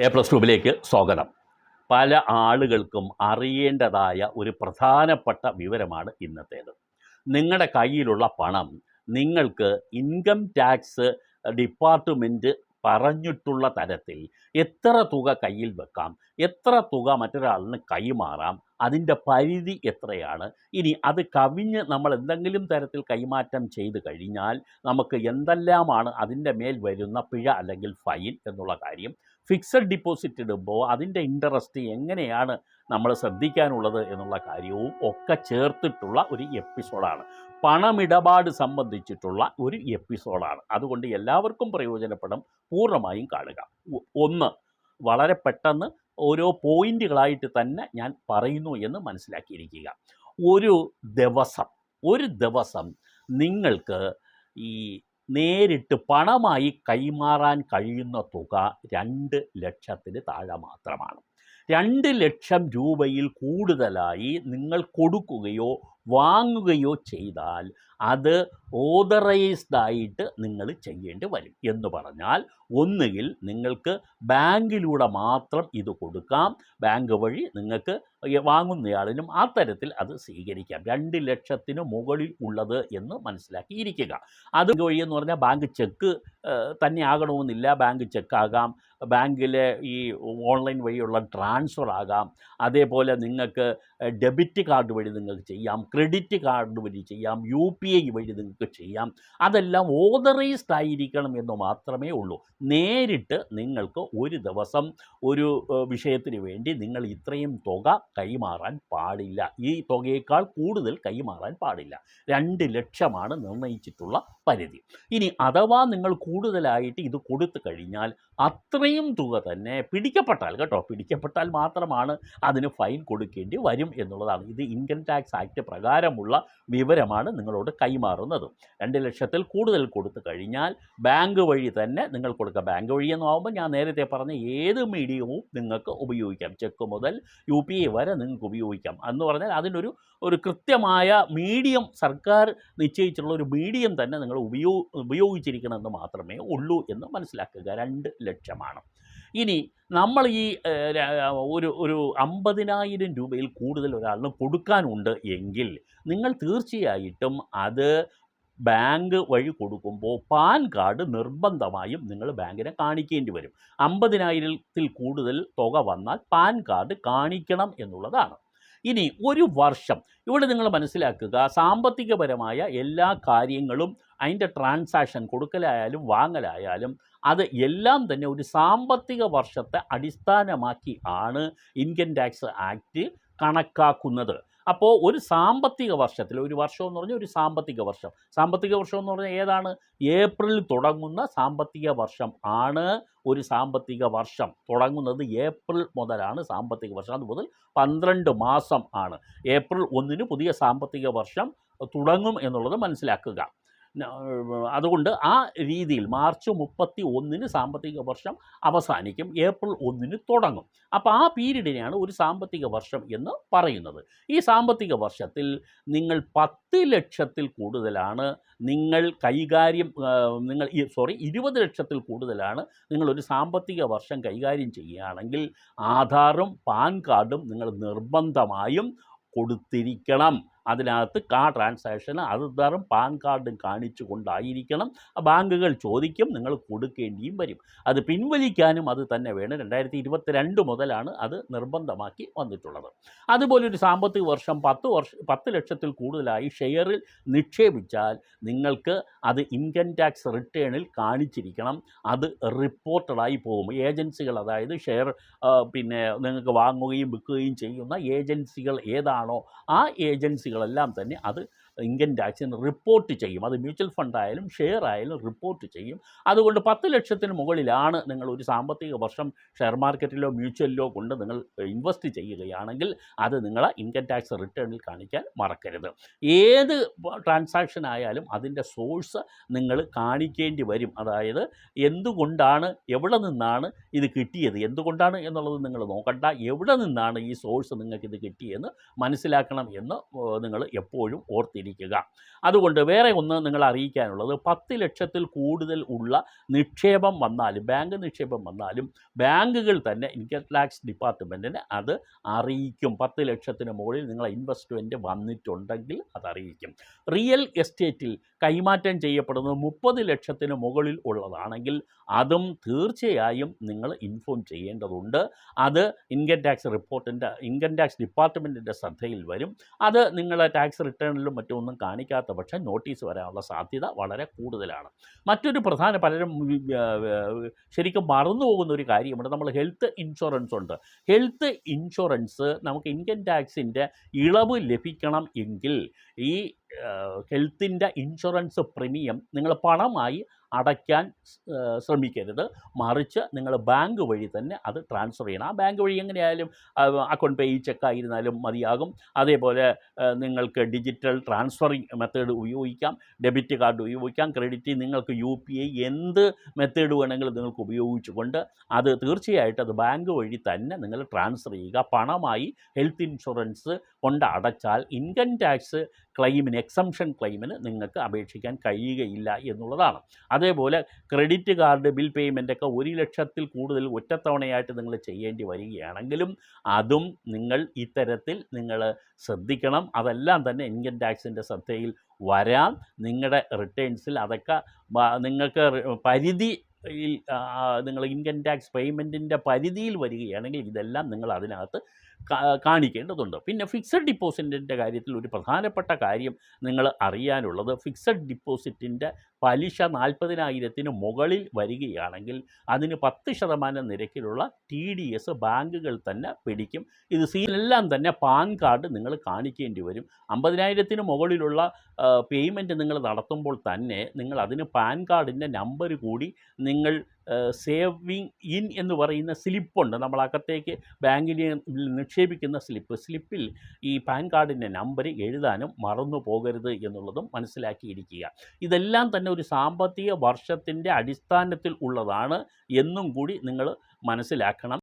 A plus ട്യൂബിലേക്ക് സ്വാഗതം. പല ആളുകൾക്കും അറിയേണ്ടതായ ഒരു പ്രധാനപ്പെട്ട വിവരമാണ് ഇന്നത്തേത്. നിങ്ങളുടെ കയ്യിലുള്ള പണം നിങ്ങൾക്ക് ഇൻകം ടാക്സ് ഡിപ്പാർട്ട്മെന്റ് പറഞ്ഞിട്ടുള്ള തരത്തിൽ എത്ര തുക കയ്യിൽ വെക്കാം എത്ര തുക മറ്റൊരാളിന് കൈമാറാം അതിന്റെ പരിധി എത്രയാണ് ഇനി അത് കവിഞ്ഞ് നമ്മൾ എന്തെങ്കിലും തരത്തിൽ കൈമാറ്റം ചെയ്തു കഴിഞ്ഞാൽ നമുക്ക് എന്തെല്ലാമാണ് അതിന്റെ മേൽ വരുന്ന പിഴ അല്ലെങ്കിൽ ഫൈൻ എന്നുള്ള കാര്യം ഫിക്സഡ് ഡിപ്പോസിറ്റ് ഇടുമ്പോൾ അതിന്റെ ഇൻട്രസ്റ്റ് എങ്ങനെയാണ് നമ്മൾ ശ്രദ്ധിക്കാനുള്ളത് എന്നുള്ള കാര്യവും ഒക്കെ ചേർത്തിട്ടുള്ള ഒരു എപ്പിസോഡാണ്. പണമിടപാട് സംബന്ധിച്ചിട്ടുള്ള ഒരു എപ്പിസോഡാണ്. അതുകൊണ്ട് എല്ലാവർക്കും പ്രയോജനപ്പെടും. പൂർണമായും കാണുക. ഒന്ന് വളരെ പെട്ടെന്ന് ഓരോ പോയിന്റുകളായിട്ട് തന്നെ ഞാൻ പറയുന്നു എന്ന് മനസ്സിലാക്കിയിരിക്കുക. ഒരു ദിവസം ഒരു ദിവസം നിങ്ങൾക്ക് ഈ നേരിട്ട് പണമായി കൈമാറാൻ കഴിയുന്ന തുക രണ്ട് ലക്ഷത്തിന് താഴെ മാത്രമാണ്. രണ്ട് ലക്ഷം രൂപയിൽ കൂടുതലായി നിങ്ങൾ കൊടുക്കുകയോ വാങ്ങുകയോ ചെയ്താൽ അത് ഓതറൈസ്ഡ് ആയിട്ട് നിങ്ങൾ ചെയ്യേണ്ടി വരും. എന്ന് പറഞ്ഞാൽ ഒന്നുകിൽ നിങ്ങൾക്ക് ബാങ്കിലൂടെ മാത്രം ഇത് കൊടുക്കാം. ബാങ്ക് വഴി നിങ്ങൾക്ക് വാങ്ങുന്നയാളിനും ആ തരത്തിൽ അത് സ്വീകരിക്കാം. രണ്ട് ലക്ഷത്തിന് മുകളിൽ ഉള്ളത് എന്ന് മനസ്സിലാക്കിയിരിക്കുക അത് വഴി എന്ന് പറഞ്ഞാൽ ബാങ്ക് ചെക്ക് തന്നെ ആകണമെന്നില്ല. ബാങ്ക് ചെക്ക് ആകാം. ബാങ്കിലെ ഈ ഓൺലൈൻ വഴിയുള്ള ട്രാൻസ്ഫർ ആകാം. അതേപോലെ നിങ്ങൾക്ക് ഡെബിറ്റ് കാർഡ് വഴി നിങ്ങൾക്ക് ചെയ്യാം. ക്രെഡിറ്റ് കാർഡ് വഴി ചെയ്യാം യു പി ഐ വഴി നിങ്ങൾക്ക് ചെയ്യാം. അതെല്ലാം ഓതറൈസ്ഡ് ആയിരിക്കണം എന്ന് മാത്രമേ ഉള്ളൂ. നേരിട്ട് നിങ്ങൾക്ക് ഒരു ദിവസം ഒരു വിഷയത്തിന് വേണ്ടി നിങ്ങൾ ഇത്രയും തുക കൈമാറാൻ പാടില്ല. ഈ തുകയേക്കാൾ കൂടുതൽ കൈമാറാൻ പാടില്ല. രണ്ട് ലക്ഷമാണ് നിർണയിച്ചിട്ടുള്ള പരിധി. ഇനി അഥവാ നിങ്ങൾ കൂടുതലായിട്ട് ഇത് കൊടുത്തു കഴിഞ്ഞാൽ അത്രയും തുക തന്നെ പിടിക്കപ്പെട്ടാൽ കേട്ടോ പിടിക്കപ്പെട്ടാൽ മാത്രമാണ് അതിന് ഫൈൻ കൊടുക്കേണ്ടി വരും എന്നുള്ളതാണ്. ഇത് ഇൻകം ടാക്സ് ആക്ട് പ്രകാരമുള്ള വിവരമാണ് നിങ്ങളോട് കൈമാറുന്നത്. രണ്ട് ലക്ഷത്തിൽ കൂടുതൽ കൊടുത്തു കഴിഞ്ഞാൽ ബാങ്ക് വഴി തന്നെ നിങ്ങൾ കൊടുക്കുക. ബാങ്ക് വഴി എന്ന് ആകുമ്പോൾ ഞാൻ നേരത്തെ പറഞ്ഞ ഏത് മീഡിയവും നിങ്ങൾക്ക് ഉപയോഗിക്കാം. ചെക്ക് മുതൽ യു പി ഐ വരെ നിങ്ങൾക്ക് ഉപയോഗിക്കാം. എന്ന് പറഞ്ഞാൽ അതിനൊരു ഒരു കൃത്യമായ മീഡിയം സർക്കാർ നിശ്ചയിച്ചിട്ടുള്ള ഒരു മീഡിയം തന്നെ നിങ്ങൾ ഉപയോഗ ഉപയോഗിച്ചിരിക്കണമെന്ന് മാത്രമേ ഉള്ളൂ എന്ന് മനസ്സിലാക്കുക. രണ്ട് ലക്ഷമാണ്. ഇനി നമ്മൾ ഈ ഒരു ഒരു അമ്പതിനായിരം രൂപയിൽ കൂടുതൽ ഒരാളിന് കൊടുക്കാനുണ്ട് എങ്കിൽ നിങ്ങൾ തീർച്ചയായിട്ടും അത് ബാങ്ക് വഴി കൊടുക്കുമ്പോൾ പാൻ കാർഡ് നിർബന്ധമായും നിങ്ങൾ ബാങ്കിനെ കാണിക്കേണ്ടി വരും. അമ്പതിനായിരത്തിൽ കൂടുതൽ തുക വന്നാൽ പാൻ കാർഡ് കാണിക്കണം എന്നുള്ളതാണ്. ഇനി ഒരു വർഷം. ഇവിടെ നിങ്ങൾ മനസ്സിലാക്കുക സാമ്പത്തികപരമായ എല്ലാ കാര്യങ്ങളും അതിന്റെ ട്രാൻസാക്ഷൻ കൊടുക്കലായാലും വാങ്ങലായാലും അത് എല്ലാം തന്നെ ഒരു സാമ്പത്തിക വർഷത്തെ അടിസ്ഥാനമാക്കി ആണ് ഇൻകം ടാക്സ് ആക്ട് കണക്കാക്കുന്നത്. അപ്പോൾ ഒരു സാമ്പത്തിക വർഷത്തിൽ ഒരു വർഷം എന്ന് പറഞ്ഞാൽ ഒരു സാമ്പത്തിക വർഷം. സാമ്പത്തിക വർഷം എന്ന് പറഞ്ഞാൽ ഏതാണ്? ഏപ്രിലിൽ തുടങ്ങുന്ന സാമ്പത്തിക വർഷം ആണ് ഒരു സാമ്പത്തിക വർഷം. തുടങ്ങുന്നത് ഏപ്രിൽ മുതലാണ് സാമ്പത്തിക വർഷം. അത് മുതൽ പന്ത്രണ്ട് മാസം ആണ്. ഏപ്രിൽ ഒന്നിന് പുതിയ സാമ്പത്തിക വർഷം തുടങ്ങും എന്നുള്ളത് മനസ്സിലാക്കുക. അതുകൊണ്ട് ആ രീതിയിൽ മാർച്ച് മുപ്പത്തി ഒന്നിന് സാമ്പത്തിക വർഷം അവസാനിക്കും ഏപ്രിൽ ഒന്നിന് തുടങ്ങും. അപ്പോൾ ആ പീരീഡിനെയാണ് ഒരു സാമ്പത്തിക വർഷം എന്ന് പറയുന്നത്. ഈ സാമ്പത്തിക വർഷത്തിൽ നിങ്ങൾ പത്ത് ലക്ഷത്തിൽ കൂടുതലാണ് നിങ്ങൾ കൈകാര്യം നിങ്ങൾ സോറി ഇരുപത് ലക്ഷത്തിൽ കൂടുതലാണ് നിങ്ങളൊരു സാമ്പത്തിക വർഷം കൈകാര്യം ചെയ്യുകയാണെങ്കിൽ ആധാറും പാൻ കാർഡും നിങ്ങൾ നിർബന്ധമായും കൊടുത്തിരിക്കണം. അതിനകത്ത് കാ ട്രാൻസാക്ഷൻ ആധാറും പാൻ കാർഡും കാണിച്ചു കൊണ്ടായിരിക്കണം. ബാങ്കുകൾ ചോദിക്കും നിങ്ങൾ കൊടുക്കേണ്ടിയും വരും. അത് പിൻവലിക്കാനും അത് തന്നെ വേണം. രണ്ടായിരത്തി ഇരുപത്തിരണ്ട് മുതലാണ് അത് നിർബന്ധമാക്കി വന്നിട്ടുള്ളത്. അതുപോലെ ഒരു സാമ്പത്തിക വർഷം പത്ത് വർഷം പത്ത് ലക്ഷത്തിൽ കൂടുതലായി ഷെയറിൽ നിക്ഷേപിച്ചാൽ നിങ്ങൾക്ക് അത് ഇൻകം ടാക്സ് റിട്ടേണിൽ കാണിച്ചിരിക്കണം. അത് റിപ്പോർട്ടഡായി പോകും. ഏജൻസികൾ അതായത് ഷെയർ പിന്നെ നിങ്ങൾക്ക് വാങ്ങുകയും വിൽക്കുകയും ചെയ്യുന്ന ഏജൻസികൾ ഏതാണോ ആ ഏജൻസികളെല്ലാം തന്നെ അത് ഇൻകം ടാക്സിന് റിപ്പോർട്ട് ചെയ്യും. അത് മ്യൂച്വൽ ഫണ്ട് ആയാലും ഷെയർ ആയാലും റിപ്പോർട്ട് ചെയ്യും. അതുകൊണ്ട് പത്ത് ലക്ഷത്തിന് മുകളിലാണ് നിങ്ങൾ ഒരു സാമ്പത്തിക വർഷം ഷെയർ മാർക്കറ്റിലോ മ്യൂച്വലിലോ കൊണ്ട് നിങ്ങൾ ഇൻവെസ്റ്റ് ചെയ്യുകയാണെങ്കിൽ അത് നിങ്ങളെ ഇൻകം ടാക്സ് റിട്ടേണിൽ കാണിക്കാൻ മറക്കരുത്. ഏത് ട്രാൻസാക്ഷൻ ആയാലും അതിന്റെ സോഴ്സ് നിങ്ങൾ കാണിക്കേണ്ടി വരും. അതായത് എന്തുകൊണ്ടാണ് എവിടെ നിന്നാണ് ഇത് കിട്ടിയത്? എന്തുകൊണ്ടാണ് എന്നുള്ളത് നിങ്ങൾ നോക്കണ്ട. എവിടെ നിന്നാണ് ഈ സോഴ്സ് നിങ്ങൾക്ക് ഇത് കിട്ടിയെന്ന് മനസ്സിലാക്കണം എന്ന് നിങ്ങൾ എപ്പോഴും ഓർത്തിരിക്കുക മനസ്സിലാക്കിയിരിക്കുക അതുകൊണ്ട് വേറെ ഒന്ന് നിങ്ങൾ അറിയിക്കാനുള്ളത് പത്ത് ലക്ഷത്തിൽ കൂടുതൽ ഉള്ള നിക്ഷേപം വന്നാലും ബാങ്ക് നിക്ഷേപം വന്നാലും ബാങ്കുകൾ തന്നെ ഇൻകം ടാക്സ് ഡിപ്പാർട്ട്മെന്റിന് അത് അറിയിക്കും. പത്ത് ലക്ഷത്തിന് മുകളിൽ നിങ്ങളെ ഇൻവെസ്റ്റ്മെന്റ് വന്നിട്ടുണ്ടെങ്കിൽ അത് അറിയിക്കും. റിയൽ എസ്റ്റേറ്റിൽ കൈമാറ്റം ചെയ്യപ്പെടുന്നത് മുപ്പത് ലക്ഷത്തിന് മുകളിൽ ഉള്ളതാണെങ്കിൽ അതും തീർച്ചയായും നിങ്ങൾ ഇൻഫോം ചെയ്യേണ്ടതുണ്ട്. അത് ഇൻകം ടാക്സ് റിപ്പോർട്ടിന്റെ ഇൻകം ടാക്സ് ഡിപ്പാർട്ട്മെന്റിന്റെ ശ്രദ്ധയിൽ വരും. അത് നിങ്ങളെ ടാക്സ് റിട്ടേണിലും മറ്റൊന്നും കാണിക്കാത്ത പക്ഷം നോട്ടീസ് വരാനുള്ള സാധ്യത വളരെ കൂടുതലാണ്. മറ്റൊരു പ്രധാന പലരും ശരിക്കും മറന്നു പോകുന്ന ഒരു കാര്യമുണ്ട്. നമ്മൾ ഹെൽത്ത് ഇൻഷുറൻസ് ഉണ്ട്. ഹെൽത്ത് ഇൻഷുറൻസ് നമുക്ക് ഇൻകം ടാക്സിന്റെ ഇളവ് ലഭിക്കണം എങ്കിൽ ഈ ഹെൽത്തിന്റെ ഇൻഷുറൻസ് പ്രീമിയം നിങ്ങൾ പണമായി അടയ്ക്കാൻ ശ്രമിക്കരുത്. മറിച്ച് നിങ്ങൾ ബാങ്ക് വഴി തന്നെ അത് ട്രാൻസ്ഫർ ചെയ്യണം. ആ ബാങ്ക് വഴി എങ്ങനെയായാലും അക്കൗണ്ട് പേ ചെക്ക് ആയിരുന്നാലും മതിയാകും. അതേപോലെ നിങ്ങൾക്ക് ഡിജിറ്റൽ ട്രാൻസ്ഫറിങ് മെത്തേഡ് ഉപയോഗിക്കാം. ഡെബിറ്റ് കാർഡ് ഉപയോഗിക്കാം. ക്രെഡിറ്റ് നിങ്ങൾക്ക് യു പി ഐ എന്ത് മെത്തേഡ് വേണമെങ്കിലും നിങ്ങൾക്ക് ഉപയോഗിച്ചുകൊണ്ട് അത് തീർച്ചയായിട്ടും അത് ബാങ്ക് വഴി തന്നെ നിങ്ങൾ ട്രാൻസ്ഫർ ചെയ്യുക. പണമായി ഹെൽത്ത് ഇൻഷുറൻസ് കൊണ്ട് അടച്ചാൽ ഇൻകം ടാക്സ് ക്ലെയിമിന് എക്സംഷൻ ക്ലെയിമിന് നിങ്ങൾക്ക് അപേക്ഷിക്കാൻ കഴിയുകയില്ല എന്നുള്ളതാണ്. അതേപോലെ ക്രെഡിറ്റ് കാർഡ് ബിൽ പേയ്മെന്റ് ഒക്കെ ഒരു ലക്ഷത്തിൽ കൂടുതൽ ഒറ്റത്തവണയായിട്ട് നിങ്ങൾ ചെയ്യേണ്ടി വരികയാണെങ്കിലും അതും നിങ്ങൾ ഇത്തരത്തിൽ നിങ്ങൾ ശ്രദ്ധിക്കണം. അതെല്ലാം തന്നെ ഇൻകം ടാക്സിന്റെ ശ്രദ്ധയിൽ വരാം. നിങ്ങളുടെ റിട്ടേൺസിൽ അതൊക്കെ നിങ്ങൾക്ക് പരിധി നിങ്ങൾ ഇൻകം ടാക്സ് പേയ്മെന്റിന്റെ പരിധിയിൽ വരികയാണെങ്കിൽ ഇതെല്ലാം നിങ്ങൾ അതിനകത്ത് കാണിക്കേണ്ടതുണ്ട്. പിന്നെ ഫിക്സഡ് ഡിപ്പോസിറ്റിന്റെ കാര്യത്തിൽ ഒരു പ്രധാനപ്പെട്ട കാര്യം നിങ്ങൾ അറിയാനുള്ളത് ഫിക്സഡ് ഡിപ്പോസിറ്റിന്റെ പലിശ നാൽപ്പതിനായിരത്തിന് മുകളിൽ വരികയാണെങ്കിൽ അതിന് പത്ത് ശതമാനം നിരക്കിലുള്ള ടി ഡി എസ് ബാങ്കുകൾ തന്നെ പിടിക്കും. ഇത് സീലെല്ലാം തന്നെ പാൻ കാർഡ് നിങ്ങൾ കാണിക്കേണ്ടി വരും. അമ്പതിനായിരത്തിന് മുകളിലുള്ള പേയ്മെന്റ് നിങ്ങൾ നടത്തുമ്പോൾ തന്നെ നിങ്ങൾ അതിന് പാൻ കാർഡിന്റെ നമ്പർ കൂടി നിങ്ങൾ സേവിങ് ഇൻ എന്ന് പറയുന്ന സ്ലിപ്പുണ്ട് നമ്മൾ അകത്തേക്ക് ബാങ്കിൽ നിക്ഷേപിക്കുന്ന സ്ലിപ്പ്. സ്ലിപ്പിൽ ഈ പാൻ കാർഡിന്റെ നമ്പർ എഴുതാനും മറന്നു പോകരുത് എന്നുള്ളതും മനസ്സിലാക്കിയിരിക്കുക. ഇതെല്ലാം തന്നെ ഒരു സാമ്പത്തിക വർഷത്തിന്റെ അടിസ്ഥാനത്തിൽ ഉള്ളതാണ് എന്നും കൂടി നിങ്ങൾ മനസ്സിലാക്കണം.